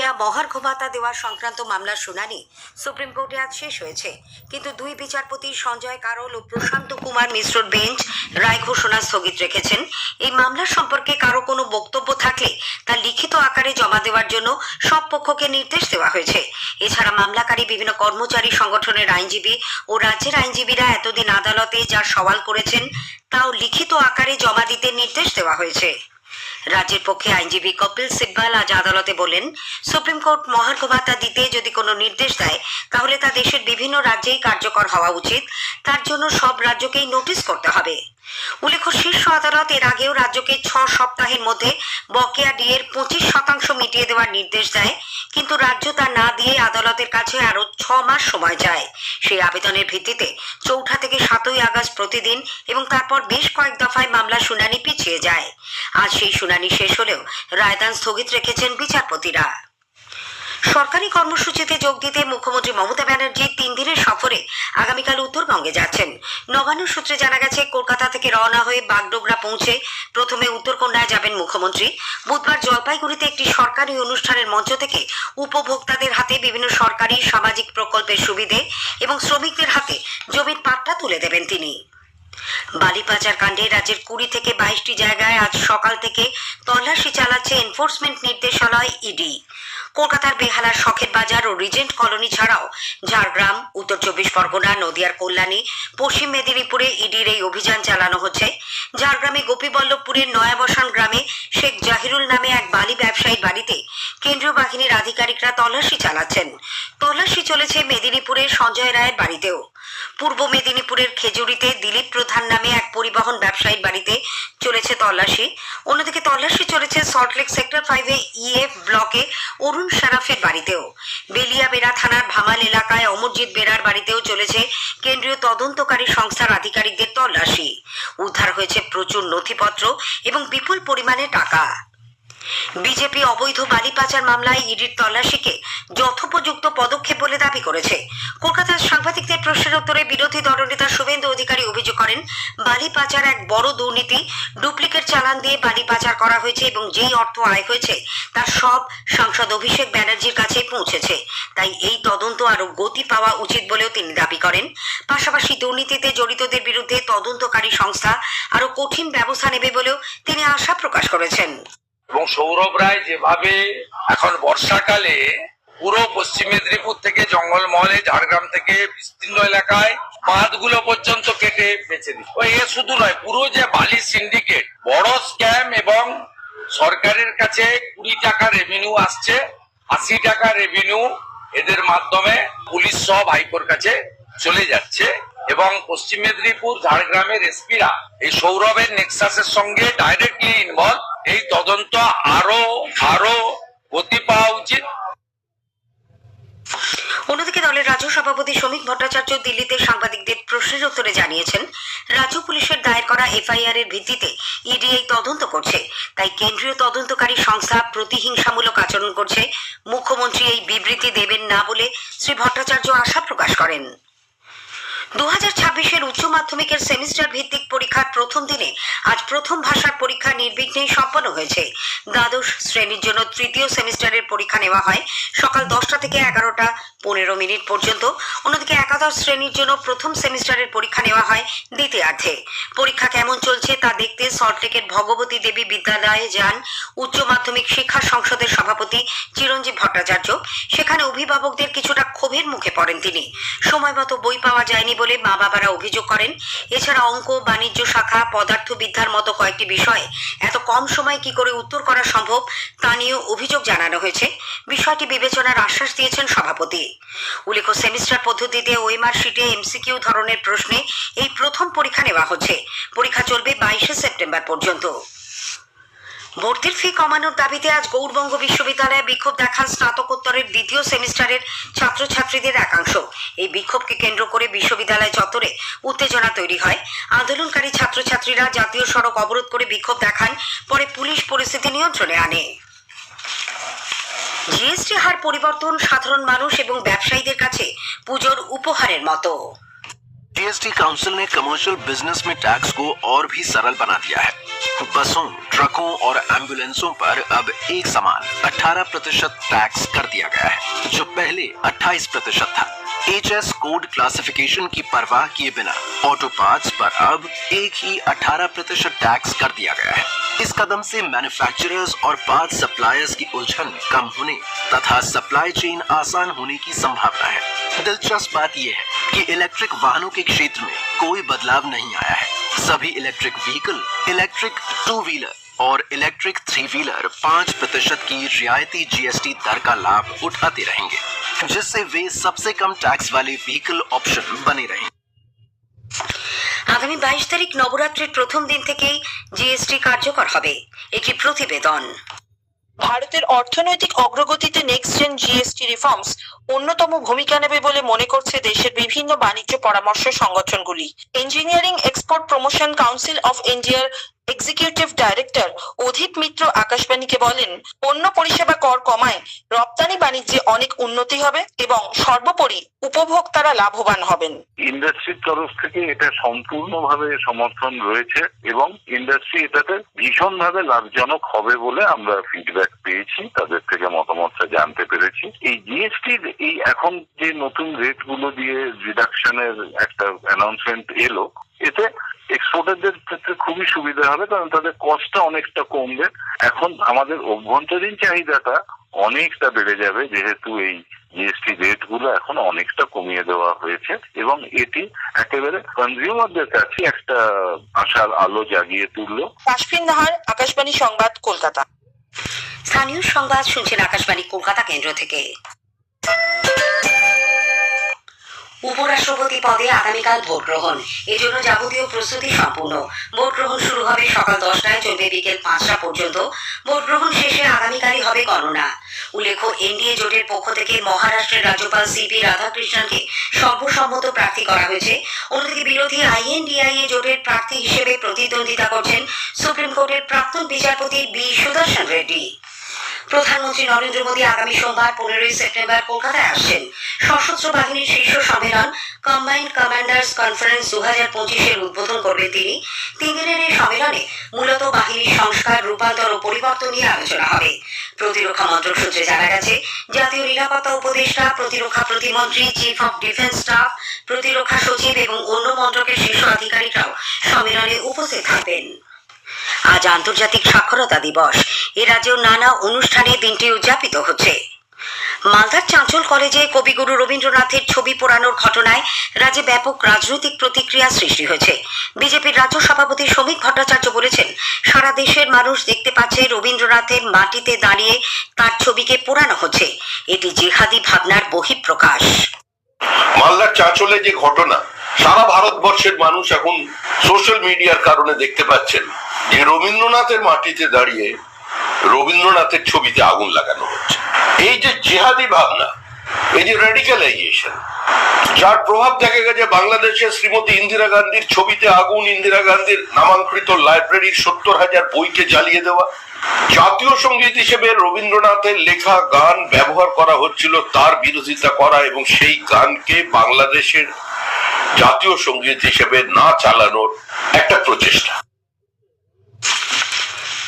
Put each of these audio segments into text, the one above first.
ইয়া মহার্ঘ ভাতা দেওয়া সংক্রান্ত মামলার শুনানি সুপ্রিম কোর্টে আজ শেষ হয়েছে। কিন্তু দুই বিচারপতি সঞ্জয় কারোল ও প্রশান্ত কুমার মিশ্রর বেঞ্চ রায় ঘোষণা স্থগিত রেখেছেন। এই মামলার সম্পর্কে কারও কোনো বক্তব্য থাকলে তা লিখিত আকারে জমা দেওয়ার জন্য সব পক্ষকে নির্দেশ দেওয়া হয়েছে। এছাড়া মামলাকারী বিভিন্ন কর্মচারী সংগঠনের আইনজীবী ও রাজ্যের আইনজীবীরা এতদিন আদালতে যা সওয়াল করেছেন, তাও লিখিত আকারে জমা দিতে নির্দেশ দেওয়া হয়েছে। রাজ্যের পক্ষে আইনজীবী কপিল সিব্বাল আজ আদালতে বলেন, সুপ্রিম কোর্ট মহার্ঘ ভাতা দিতে যদি কোনো নির্দেশ দেয়, তাহলে তা দেশের বিভিন্ন রাজ্যেই কার্যকর হওয়া উচিত। তার জন্য সব রাজ্যকেই নোটিশ করতে হবে। উল্লেখ্য, শীর্ষ আদালত এর আগেও রাজ্যকে ছ সপ্তাহের মধ্যে বকেয়া ডিএর পঁচিশ শতাংশ মিটিয়ে দেওয়ার নির্দেশ দেয়, কিন্তু রাজ্য তা না দিয়ে আদালতের কাছে আরও ছ মাস সময় যায় সেই আবেদনের ভিত্তিতে চৌঠা থেকে সাতই আগস্ট প্রতিদিন এবং তারপর বেশ কয়েক দফায় মামলা শুনানি পিছিয়ে যায়। আজ সেই শুনানি শেষ হলেও রায়দান স্থগিত রেখেছেন বিচারপতিরা। সরকারি কর্মসূচিতে যোগ দিতে মুখ্যমন্ত্রী মমতা ব্যানার্জি তিন দিনের সফরে আগামীকাল উত্তরবঙ্গে যাচ্ছেন। নবান্ন সূত্রে জানা গেছে, কলকাতা থেকে রওনা হয়ে বাগডোগরা পৌঁছে প্রথমে উত্তরকন্যায় যাবেন মুখ্যমন্ত্রী। বুধবার জলপাইগুড়িতে একটি সরকারি অনুষ্ঠানের মঞ্চ থেকে উপভোক্তাদের হাতে বিভিন্ন সরকারি সামাজিক প্রকল্পের সুবিধে এবং শ্রমিকদের হাতে জমির পাট্টা তুলে দেবেন তিনি। বালি পাচার কাণ্ডে রাজ্যের কুড়ি থেকে বাইশটি জায়গায় আজ সকাল থেকে তল্লাশি চালাচ্ছে এনফোর্সমেন্ট নির্দেশালয় ইডি। কলকাতার বেহালার শখের বাজার ও রিজেন্ট কলোনি ছাড়াও ঝাড়গ্রাম, উত্তর চব্বিশ পরগনা, নদিয়ার কল্যাণী, পশ্চিম মেদিনীপুরে ইডির এই অভিযান চালানো হচ্ছে। ঝাড়গ্রামে গোপীবল্লভপুরের নয়াবসান গ্রামে শেখ জাহিরুল নামে এক বালি ব্যবসায়ীর বাড়িতে কেন্দ্রীয় বাহিনীর আধিকারিকরা তল্লাশি চালাচ্ছেন। তল্লাশি চলেছে মেদিনীপুরের সঞ্জয় রায়ের বাড়িতেও। পূর্ব মেদিনীপুরের খেজুরিতে দিলীপ প্রধান নামে এক পরিবহন ব্যবসায়ীর বাড়িতে চলেছে তল্লাশি। অন্যদিকে তল্লাশি চলেছে সল্টলেক সেক্টর ফাইভে ইএফ ব্লকে অরুণ সারাফের বাড়িতেও। বেলিয়াবেড়া থানার ভামাল এলাকায় অমরজিৎ বেড়ার বাড়িতেও চলেছে কেন্দ্রীয় তদন্তকারী সংস্থার আধিকারিকদের তল্লাশি। উদ্ধার হয়েছে প্রচুর নথিপত্র এবং বিপুল পরিমাণে টাকা। বিজেপি অবৈধ বালি পাচার মামলায় ইডির তল্লাশিকে যথোপযুক্ত পদক্ষেপ বলে দাবি করেছে। কলকাতার সাংবাদিকদের প্রশ্নের উত্তরে বিরোধী দলনেতা শুভেন্দু অধিকারী অভিযোগ করেন বালি পাচার এক বড় দুর্নীতি, ডুপ্লিকেট চালান দিয়ে বালি পাচার করা হয়েছে এবং যেই অর্থ আয় হয়েছে তার সব সাংসদ অভিষেক ব্যানার্জির কাছে পৌঁছেছে। তাই এই তদন্ত আরও গতি পাওয়া উচিত বলেও তিনি দাবি করেন। পাশাপাশি দুর্নীতিতে জড়িতদের বিরুদ্ধে তদন্তকারী সংস্থা আরও কঠিন ব্যবস্থা নেবে বলেও তিনি আশা প্রকাশ করেছেন। এবং সৌরভ রায় যেভাবে এখন বর্ষাকালে পুরো পশ্চিম মেদিনীপুর থেকে জঙ্গলমহলে, ঝাড়গ্রাম থেকে বিস্তীর্ণ এলাকায় বাঁধগুলো পর্যন্ত কেটে বেঁচে দিচ্ছে। ও এ শুধু নয়, পুরো যে বালি সিন্ডিকেট বড় স্ক্যাম এবং সরকারের কাছে কুড়ি টাকা রেভিনিউ আসছে, আশি টাকা রেভিনিউ এদের মাধ্যমে পুলিশ সব হাইকোর কাছে চলে যাচ্ছে এবং পশ্চিম মেদিনীপুর, ঝাড়গ্রামের এসপিরা এই সৌরভের নেক্সাসের সঙ্গে ডাইরেক্টলি ইনভলভ এই তদন্ত আরও আরও গতি পাওয়া উচিত। অন্যদিকে দলের রাজ্য সভাপতি শ্রমিক ভট্টাচার্য দিল্লিতে সাংবাদিকদের প্রশ্নের উত্তরে জানিয়েছেন, রাজ্য পুলিশের দায়ের করা এফআইআর এর ভিত্তিতে ইডি এই তদন্ত করছে। তাই কেন্দ্রীয় তদন্তকারী সংস্থা প্রতিহিংসামূলক আচরণ করছে। মুখ্যমন্ত্রী এই বিবৃতি দেবেন না বলে শ্রী ভট্টাচার্য আশা প্রকাশ করেন। দু হাজার ছাব্বিশের উচ্চ মাধ্যমিকের সেমিস্টার ভিত্তিক পরীক্ষার প্রথম দিনে আজ প্রথম ভাষার পরীক্ষা নির্বিঘ্নেই সম্পন্ন হয়েছে। দ্বাদশ শ্রেণির জন্য তৃতীয় সেমিস্টারের পরীক্ষা নেওয়া হয় সকাল দশটা থেকে এগারোটা। পনেরো মিনিট পর্যন্ত অন্যদিকে একাদশ শ্রেণির জন্য প্রথম সেমিস্টারের পরীক্ষা নেওয়া হয় দ্বিতীয়ার্ধে। পরীক্ষা কেমন চলছে তা দেখতে সল্টলেকের ভগবতী দেবী বিদ্যালয়ে যান উচ্চ মাধ্যমিক শিক্ষা সংসদের সভাপতি চিরঞ্জীব ভট্টাচার্য। সেখানে অভিভাবকদের কিছুটা ক্ষোভের মুখে পড়েন তিনি। সময় মতো বই পাওয়া যায়নি বলে মা বাবারা অভিযোগ করেন। এছাড়া অঙ্ক, বাণিজ্য শাখা, পদার্থবিদ্যার মতো কয়েকটি বিষয়ে এত কম সময়ে কি করে উত্তর করা সম্ভব তা নিয়েও অভিযোগ জানানো হয়েছে। বিষয়টি বিবেচনার আশ্বাস দিয়েছেন সভাপতি। উল্লেখ্য, সেমিস্টার পদ্ধতিতে ওএমআর শিটে এমসিকিউ ধরনের প্রশ্নে এই প্রথম পরীক্ষা নেওয়া হচ্ছে। পরীক্ষা চলবে বাইশে সেপ্টেম্বর পর্যন্ত। ভর্তির ফি কমানোর দাবিতে আজ গৌরবঙ্গ বিশ্ববিদ্যালয়ে বিক্ষোভ দেখান স্নাতকোত্তরের দ্বিতীয় সেমিস্টারের ছাত্রছাত্রীদের একাংশ। এই বিক্ষোভকে কেন্দ্র করে বিশ্ববিদ্যালয় চত্বরে উত্তেজনা তৈরি হয়। আন্দোলনকারী ছাত্রছাত্রীরা জাতীয় সড়ক অবরোধ করে বিক্ষোভ দেখান, পরে পুলিশ পরিস্থিতি নিয়ন্ত্রণে আনে। জিএসটি হার পরিবর্তন সাধারণ মানুষ এবং ব্যবসায়ীদের কাছে পুজোর উপহারের মতো जीएसटी काउंसिल ने कमर्शियल बिजनेस में टैक्स को और भी सरल बना दिया है बसों ट्रकों और एम्बुलेंसों पर अब एक समान 18 प्रतिशत टैक्स कर दिया गया है, जो पहले 28 प्रतिशत था। एच एस कोड क्लासिफिकेशन की परवाह किए बिना ऑटो पार्ट्स पर अब एक ही 18 प्रतिशत टैक्स कर दिया गया है। इस कदम से मैन्युफैक्चरर्स और पार्ट सप्लायर्स की उलझन कम होने तथा सप्लाई चेन आसान होने की संभावना है। दिलचस्प बात यह है कि इलेक्ट्रिक वाहनों के क्षेत्र में कोई बदलाव नहीं आया है। सभी electric vehicle electric two wheeler और इलेक्ट्रिक थ्री व्हीलर पाँच प्रतिशत की रियायती जीएसटी दर का लाभ उठाते रहेंगे जिससे वे सबसे कम टैक्स वाले व्हीकल ऑप्शन बने रहेंगे আগামী বাইশ তারিখ নবরাত্রির প্রথম দিন থেকেই জিএসটি কার্যকর হবে একটি প্রতিবেদন ভারতের অর্থনৈতিক অগ্রগতিতে নেক্সট জেন জিএসটি রিফর্মস অন্যতম ভূমিকা নেবে বলে মনে করছে দেশের বিভিন্ন বাণিজ্য পরামর্শ সংগঠনগুলি। Engineering export promotion council of ইন্ডিয়ার এক্সিকিউটিভ ডাইরেক্টর অধীর মিত্র আকাশবাণীকে বলেন, পণ্য পরিষেবা কর কমায়, রপ্তানি বাণিজ্যে অনেক উন্নতি হবে এবং সর্বোপরি উপভোক্তারা লাভবান হবেন। ইন্ডাস্ট্রির তরফ থেকে এটা সম্পূর্ণভাবে সমর্থন রয়েছে এবং ইন্ডাস্ট্রি এটাতে ভীষণভাবে লাভজনক হবে বলে আমরা ফিডব্যাক পেয়েছি, তাদের থেকে মতামতটা জানতে পেরেছি। এই জিএসটির এই এখন যে নতুন রেটগুলো দিয়ে রিডাকশনের একটা অ্যানাউন্সমেন্ট এলো, এতে এক্সপোর্টারদের ক্ষেত্রে খুবই সুবিধা হবে কারণ তাদের কস্টটা অনেকটা কমবে। এখন আমাদের অভ্যন্তরীণ চাহিদাটা অনেকটা বেড়ে যাবে যেহেতু এই জিএসটি রেটগুলো এখন অনেকটা কমিয়ে দেওয়া হয়েছে এবং এটি একেবারে কনজিউমারদের কাছে একটা আশার আলো জাগিয়ে তুললো। নাহার আকাশবাণী সংবাদ কলকাতা। স্থানীয় সংবাদ শুনছেন আকাশবাণী কলকাতা কেন্দ্র থেকে। উপরাষ্ট্রপতি পদে আগামীকাল ভোট গ্রহণ এজন্য যাবতীয় প্রস্তুতি সম্পূর্ণ। ভোট গ্রহণ শুরু হবে সকাল দশটায়, চলবে বিকেল পাঁচটা পর্যন্ত। ভোট গ্রহণ শেষে আগামীকালই হবে গণনা। উল্লেখ্য, এনডিএ জোটের পক্ষ থেকে মহারাষ্ট্রের রাজ্যপাল সিপি রাধাকৃষ্ণনকে সর্বসম্মত প্রার্থী করা হয়েছে। অন্যদিকে বিরোধী আইএনডিআইএ জোটের প্রার্থী হিসেবে প্রতিদ্বন্দ্বিতা করছেন সুপ্রিম কোর্টের প্রাক্তন বিচারপতি বি সুদর্শন রেড্ডি। প্রধানমন্ত্রী নরেন্দ্র মোদী আগামী সোমবার পনেরোই সেপ্টেম্বর কলকাতায় আসছেন। সশস্ত্র বাহিনীর শীর্ষ সম্মেলন কম্বাইন্ড কমান্ডার্স কনফারেন্স দু হাজার পঁচিশের উদ্বোধন করবেন তিনি। তিন দিনের এই সম্মেলনে মূলত বাহিনীর সংস্কার, রূপান্তর ও পরিবর্তন নিয়ে আলোচনা হবে। প্রতিরক্ষা মন্ত্রক সূত্রে জানা গেছে, জাতীয় নিরাপত্তা উপদেষ্টা, প্রতিরক্ষা প্রতিমন্ত্রী চিফ অফ ডিফেন্স স্টাফ প্রতিরক্ষা সচিব এবং অন্য মন্ত্রকের শীর্ষ আধিকারিকরাও সম্মেলনে উপস্থিত থাকবেন। আজ আন্তর্জাতিক সাক্ষরতা দিবস। এ রাজ্যেও নানা অনুষ্ঠানে দিনটি উদযাপিত হচ্ছে। মালদার চাঁচল কলেজে কবিগুরু রবীন্দ্রনাথের ছবি পোড়ানোর ঘটনায় রাজ্যে ব্যাপক রাজনৈতিক প্রতিক্রিয়া সৃষ্টি হয়েছে। বিজেপির রাজ্য সভাপতি শ্রমিক ভট্টাচার্য বলেছেন, সারা দেশের মানুষ দেখতে পাচ্ছে রবীন্দ্রনাথের মাটিতে দাঁড়িয়ে তার ছবিকে পোড়ানো হচ্ছে। এটি জেহাদি ভাবনার বহিঃপ্রকাশ। মালদার চাঁচলে যে ঘটনা সারা ভারতবর্ষের মানুষ এখন সোশ্যাল মিডিয়ার কারণে দেখতে পাচ্ছেন যে রবীন্দ্রনাথের মাটিতে দাঁড়িয়ে রবীন্দ্রনাথের ছবিতে আগুন লাগানো হচ্ছে। এই যে জেহাদি ভাবনা, এই যে রেডিক্যালাইজেশন যার প্রভাব দেখা গেছে বাংলাদেশের শ্রীমতী ইন্দিরা গান্ধীর ছবিতে আগুন, ইন্দিরা গান্ধীর নামাঙ্কৃত লাইব্রেরির সত্তর হাজার বইকে জ্বালিয়ে দেওয়া, জাতীয় সংগীত হিসেবে রবীন্দ্রনাথের লেখা গান ব্যবহার করা হচ্ছিল তার বিরোধিতা করা এবং সেই গানকে বাংলাদেশের জাতীয় সংগীত হিসেবে না চালানোর একটা প্রচেষ্টা।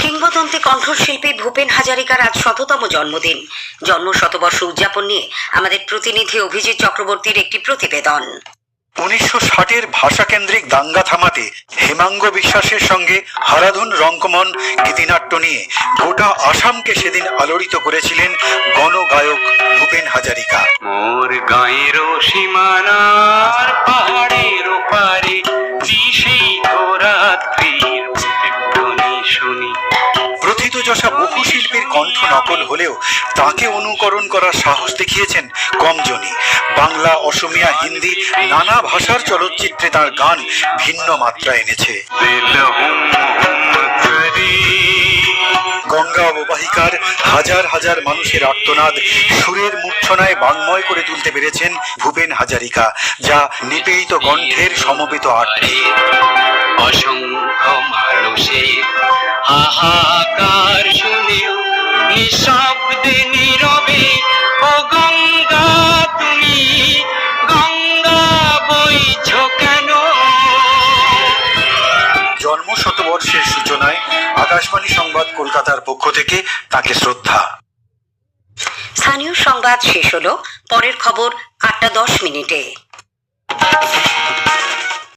কিংবদন্তি কণ্ঠশিল্পী ভূপেন হাজারিকার আজ শততম জন্মদিন। জন্ম শতবর্ষ উদযাপন নিয়ে আমাদের প্রতিনিধি অভিজিৎ চক্রবর্তীর একটি প্রতিবেদন। উনিশশো ষাটের ভাষাকেন্দ্রিক দাঙ্গা থামাতে হেমাঙ্গ বিশ্বাসের সঙ্গে হারাধুন রঙ্কমন গীতিনাট্য নিয়ে গোটা আসামকে সেদিন আলোড়িত করেছিলেন গণগায়ক ভূপেন হাজারিকা। মোর গায়ের সীমানার পাহাড়ের ওপারে নিশীথ তো ধ্বনি কণ্ঠ নকল হলেও তাকে অনুকরণ করার সাহস দেখিয়েছেন কমজনই বাংলা, অসমিয়া, হিন্দি, নানা ভাষার চলচ্চিত্রে তার গান ভিন্ন মাত্রা এনেছে। গঙ্গা অববাহিকার হাজার হাজার মানুষের আর্তনাদ সুরের মূর্ছনায় বাংময় করে তুলতে পেরেছেন ভূপেন হাজারিকা, যা নিপীড়িত কণ্ঠের সমবেত আর্তি অসংখ্য মানুষের হাহাকার শুনেও নিঃশব্দে নীরবে ও গঙ্গা তুমি গঙ্গা বইছ কেন? জন্ম শতবর্ষের সূচনায় আকাশবাণী সংবাদ কলকাতার পক্ষ থেকে তাকে শ্রদ্ধা। স্থানীয় সংবাদ শেষ হলো পরের খবর আটটা দশ মিনিটে।